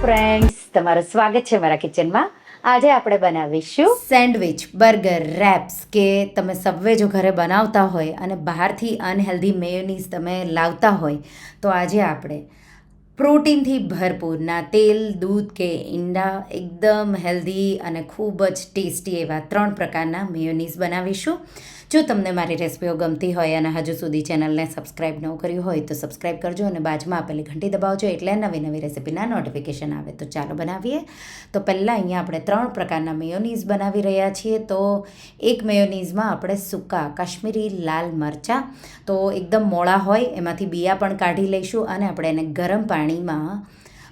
Friends તમારું સ્વાગત છે મારા કિચનમાં આજે આપણે બનાવીશું સેન્ડવિચ બર્ગર રેપ્સ કે તમે સબવે જો ઘરે બનાવતા હોય અને બહારથી અનહેલ્ધી મેયોનીઝ તમે લાવતા હોય, તો આજે આપણે પ્રોટીનથી ભરપૂરના તેલ, દૂધ કે ઈંડા એકદમ હેલ્ધી અને ખૂબ જ ટેસ્ટી એવા ત્રણ પ્રકારના મેયોનીઝ બનાવીશું. જો તમને મારી રેસિપીઓ ગમતી હોય અને હજુ સુધી ચેનલને સબસ્ક્રાઇબ ન કર્યું હોય તો સબસ્ક્રાઇબ કરજો અને બાજુમાં આપેલી ઘંટી દબાવજો એટલે નવી નવી રેસિપીના નોટિફિકેશન આવે. તો ચાલો બનાવીએ. તો પહેલાં અહીંયા આપણે ત્રણ પ્રકારના મેયોનીઝ બનાવી રહ્યા છીએ. તો એક મેયોનીઝમાં આપણે સૂકા કાશ્મીરી લાલ મરચાં, તો એકદમ મોળા હોય, એમાંથી બિયા પણ કાઢી લઈશું અને આપણે એને ગરમ પાણીમાં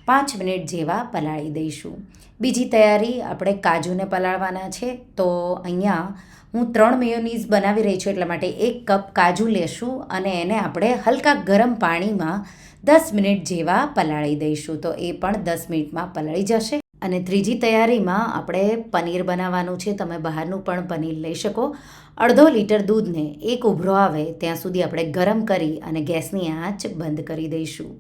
પાંચ મિનિટ જેવા પલાળી દઈશું. બીજી તૈયારી આપણે કાજુને પલાળવાના છે, તો અહીંયા હું ત્રણ મેયોનીઝ બનાવી રહી છું, એટલા માટે એક કપ કાજુ લેશું અને એને આપણે હલકા ગરમ પાણીમાં દસ મિનિટ જેવા પલાળી દઈશું, તો એ પણ દસ મિનિટમાં પલાળી જશે. અને ત્રીજી તૈયારીમાં આપણે પનીર બનાવવાનું છે, તમે બહારનું પણ પનીર લઈ શકો. અડધો લીટર દૂધને એક ઉભરો આવે, ત્યાં સુધી આપણે ગરમ કરી અને ગેસની આંચ બંધ કરી દઈશું.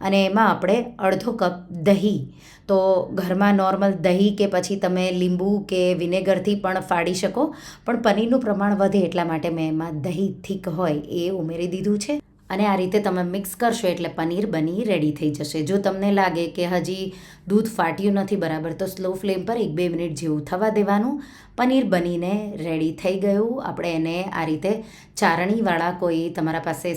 અને એમાં આપણે અડધો કપ દહીં. તો ઘરમાં નોર્મલ દહીં કે પછી તમે લીંબુ કે વિનેગરથી પણ ફાડી શકો, પણ પનીરનું પ્રમાણ વધે એટલા માટે મેં એમાં દહીં થીક હોય એ ઉમેરી દીધું છે. અને આ રીતે તમે મિક્સ કરશો એટલે પનીર બની રેડી થઈ જશે. જો તમને લાગે કે હજી દૂધ ફાટ્યું નથી બરાબર, તો સ્લો ફ્લેમ પર એક બે મિનિટ જેવું થવા દેવાનું. પનીર બનીને રેડી થઈ ગયું. આપણે એને આ રીતે ચારણીવાળા કોઈ તમારા પાસે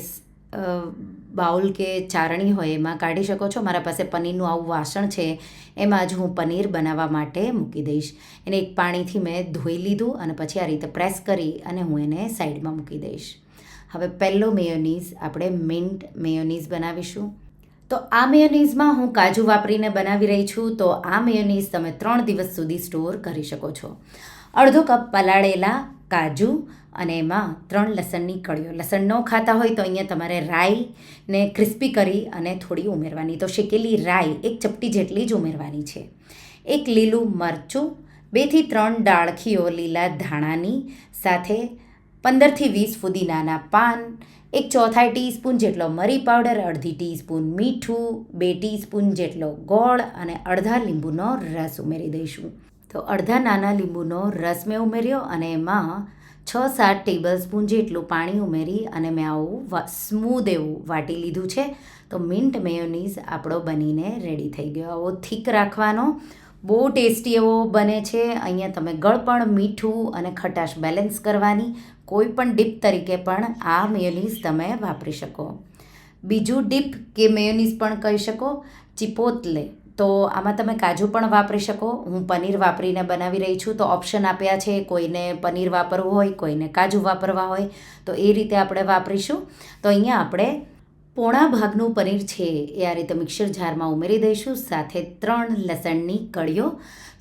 બાઉલ કે ચારણી હોય એમાં કાઢી શકો છો. મારા પાસે પનીરનું આવું વાસણ છે. એમાં જ હું પનીર બનાવવા માટે મૂકી દઈશ. એને એક પાણીથી મેં ધોઈ લીધું અને પછી આ રીતે પ્રેસ કરી અને હું એને સાઈડમાં મૂકી દઈશ. હવે પહેલો મેયોનીઝ આપણે મિન્ટ મેયોનીઝ બનાવીશું. તો આ મેયોનીઝમાં હું કાજુ વાપરીને બનાવી રહી છું. તો આ મેયોનીઝ તમે ત્રણ દિવસ સુધી સ્ટોર કરી શકો છો. અડધો કપ પલાળેલા કાજુ અને એમાં ત્રણ લસણની કળીઓ. લસણ ન ખાતા હોય તો અહીંયા તમારે રાઈને ક્રિસ્પી કરી અને થોડી ઉમેરવાની. તો શેકેલી રાઈ એક ચપટી જેટલી જ ઉમેરવાની છે. એક લીલું મરચું બેથી ત્રણ ડાળખીઓ લીલા ધાણાની સાથે પંદરથી વીસ ફુદીનાના પાન, એક ચોથાઈ ટીસ્પૂન જેટલો મરી પાવડર, અડધી ટીસ્પૂન મીઠું, બે ટીસ્પૂન જેટલો ગોળ અને અડધા લીંબુનો રસ ઉમેરી દઈશું. તો અડધા નાના લીંબુનો રસ મેં ઉમેર્યો અને એમાં છ સાત ટેબલ સ્પૂન જેટલું પાણી ઉમેરી અને મેં આવું સ્મૂધ એવું વાટી લીધું છે. તો મિન્ટ મેયોનીઝ આપણો બનીને રેડી થઈ ગયો. આવો થીક રાખવાનો. બહુ ટેસ્ટી એવો બને છે. અહીંયા તમે ગળપણ, મીઠું અને ખટાશ બેલેન્સ કરવાની. કોઈ પણ ડીપ તરીકે પણ આ મેયોનીઝ તમે વાપરી શકો. બીજું ડીપ કે મેયોનીઝ પણ કહી શકો. ચિપોતલે તો આમાં તમે કાજુ પણ વાપરી શકો. હું પનીર વાપરીને બનાવી રહી છું. તો ઓપ્શન આપ્યા છે કોઈને પનીર વાપરવું હોય, કોઈને કાજુ વાપરવા હોય, તો એ રીતે આપણે વાપરીશું. તો અહીંયા આપણે પોણા ભાગનું પનીર છે એ આ રીતે મિક્સર જારમાં ઉમેરી દઈશું. સાથે ત્રણ લસણની કળીઓ.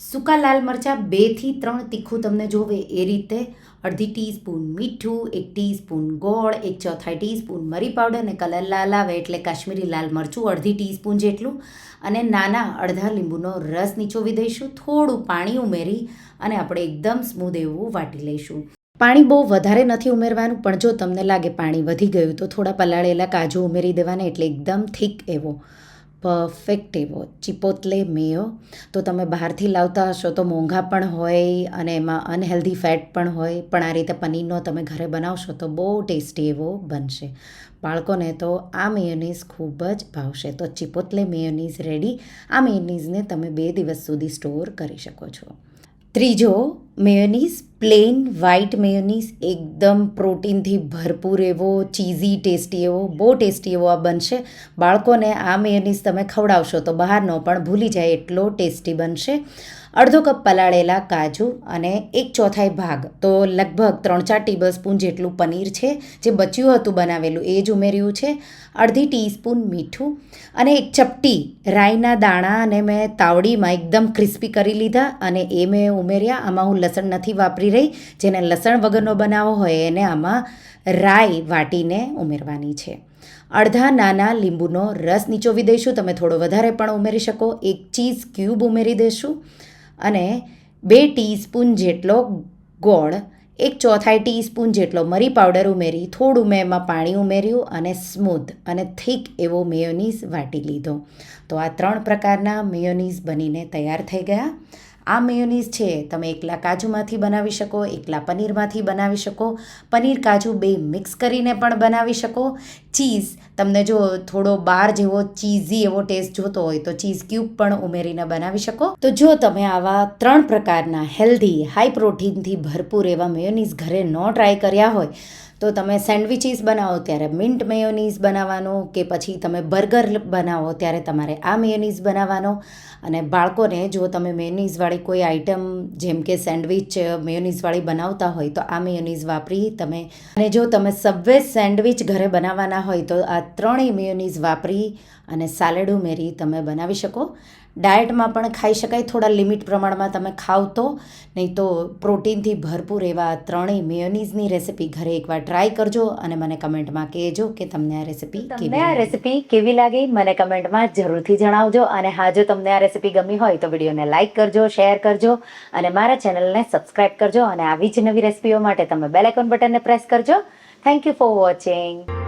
સૂકા લાલ મરચાં બેથી ત્રણ તીખું તમને જોવે એ રીતે અડધી ટીસ્પૂન મીઠું, એક ટીસ્પૂન ગોળ, એક ચોથાઈ ટીસ્પૂન મરી પાવડર અને કલર લાલ આવે એટલે કાશ્મીરી લાલ મરચું અડધી ટીસ્પૂન જેટલું અને નાના અડધા લીંબુનો રસ નીચોવી દઈશું. થોડું પાણી ઉમેરી અને આપણે એકદમ સ્મૂધ એવું વાટી લઈશું. પાણી બહુ વધારે નથી ઉમેરવાનું, પણ જો તમને લાગે પાણી વધી ગયું તો થોડા પલાળેલા કાજુ ઉમેરી દેવાના એટલે એકદમ થીક એવો. પરફેક્ટ એવો ચિપોતલે મેયો. તો તમે બહારથી લાવતા હશો તો મોંઘા પણ હોય અને એમાં અનહેલ્ધી ફેટ પણ હોય. પણ આ રીતે પનીરનો તમે ઘરે બનાવશો તો બહુ ટેસ્ટી એવો બનશે. બાળકોને તો આ મેયોનીઝ ખૂબ જ ભાવશે. તો ચિપોતલે મેયોનીઝ રેડી. આ મેયોનીઝને તમે બે દિવસ સુધી સ્ટોર કરી શકો છો. ત્રીજો મેયોનીઝ, પ્લેન વ્હાઇટ મેયોનીઝ, એકદમ પ્રોટીનથી ભરપૂર એવો, ચીઝી, ટેસ્ટી એવો, બહુ ટેસ્ટી એવો આ બનશે. બાળકોને આ મેયોનીઝ તમે ખવડાવશો તો બહારનો પણ ભૂલી જાય એટલો ટેસ્ટી બનશે. અડધો કપ પલાળેલા કાજુ અને એક ચોથાઈ ભાગ, તો લગભગ ત્રણ ચાર ટેબલ સ્પૂન જેટલું પનીર છે, જે બચ્યું હતું બનાવેલું, એ જ ઉમેર્યું છે. અડધી ટીસ્પૂન મીઠું અને એક ચપટી રાઈના દાણા અને મેં તાવડીમાં એકદમ ક્રિસ્પી કરી લીધા અને એ મેં ઉમેર્યા. આમાં હું લસણ નથી વાપરી રહી. જેને લસણ વગરનો બનાવો હોય એને આમાં રાઈ વાટીને ઉમેરવાની છે. અડધા નાના લીંબુનો રસ નીચોવી દઈશું. તમે થોડો વધારે પણ ઉમેરી શકો. એક ચીઝ ક્યુબ ઉમેરી દઈશું. અને બે ટીસ્પૂન જેટલો ગોળ, એક ચોથાઈ ટીસ્પૂન જેટલો મરી પાવડર ઉમેરી, થોડું મેં એમાં પાણી ઉમેર્યું અને સ્મૂથ અને થીક એવો મેયોનીઝ વાટી લીધો. તો આ ત્રણ પ્રકારના મેયોનીઝ બનીને તૈયાર થઈ ગયા. આ મેયોનીઝ છે, તમે એકલા કાજુમાંથી બનાવી શકો, એકલા પનીરમાંથી બનાવી શકો. પનીર કાજુ બે મિક્સ કરીને પણ બનાવી શકો. ચીઝ, તમને જો થોડો બાર જેવો ચીઝી એવો ટેસ્ટ જોતો હોય તો ચીઝ ક્યુબ પણ ઉમેરીને બનાવી શકો. તો જો તમે આવા ત્રણ પ્રકારના હેલ્ધી, હાઈ પ્રોટીનથી ભરપૂર એવા મેયોનીઝ ઘરે ન ટ્રાય કર્યા હોય તો તમે સેન્ડવિચીસ બનાવો ત્યારે મિન્ટ મેયોનીઝ બનાવવાનો કે પછી તમે બર્ગર બનાવો ત્યારે તમારે આ મેયોનીઝ બનાવવાનો. અને બાળકોને જો તમે મેયોનીઝવાળી કોઈ આઈટમ જેમ કે સેન્ડવિચ, મેયોનીઝવાળી બનાવતા હોય તો આ મેયોનીઝ વાપરી તમે. અને જો તમે સબવે સેન્ડવિચ ઘરે બનાવવાના હોય તો આ ત્રણેય મેયોનીઝ વાપરી અને સાલેડ ઉમેરી તમે બનાવી શકો. ડાયટમાં પણ ખાઈ શકાય થોડા લિમિટ પ્રમાણમાં તમે ખાવ તો. નહીં તો પ્રોટીનથી ભરપૂર એવા ત્રણેય મેયોનીઝની રેસિપી ઘરે એકવાર ટ્રાય કરજો અને મને કમેન્ટમાં કહેજો કે તમને આ રેસિપી તમને આ રેસીપી કેવી લાગી? મને કમેન્ટમાં જરૂરથી જણાવજો અને હા જો તમને આ રેસીપી ગમી હોય તો વિડીયોને લાઇક કરજો શેર કરજો અને મારા ચેનલને સબસ્ક્રાઇબ કરજો અને આવી જ નવી રેસીપીઓ માટે તમે બેલ આઇકોન બટનને પ્રેસ કરજો. Thank you for watching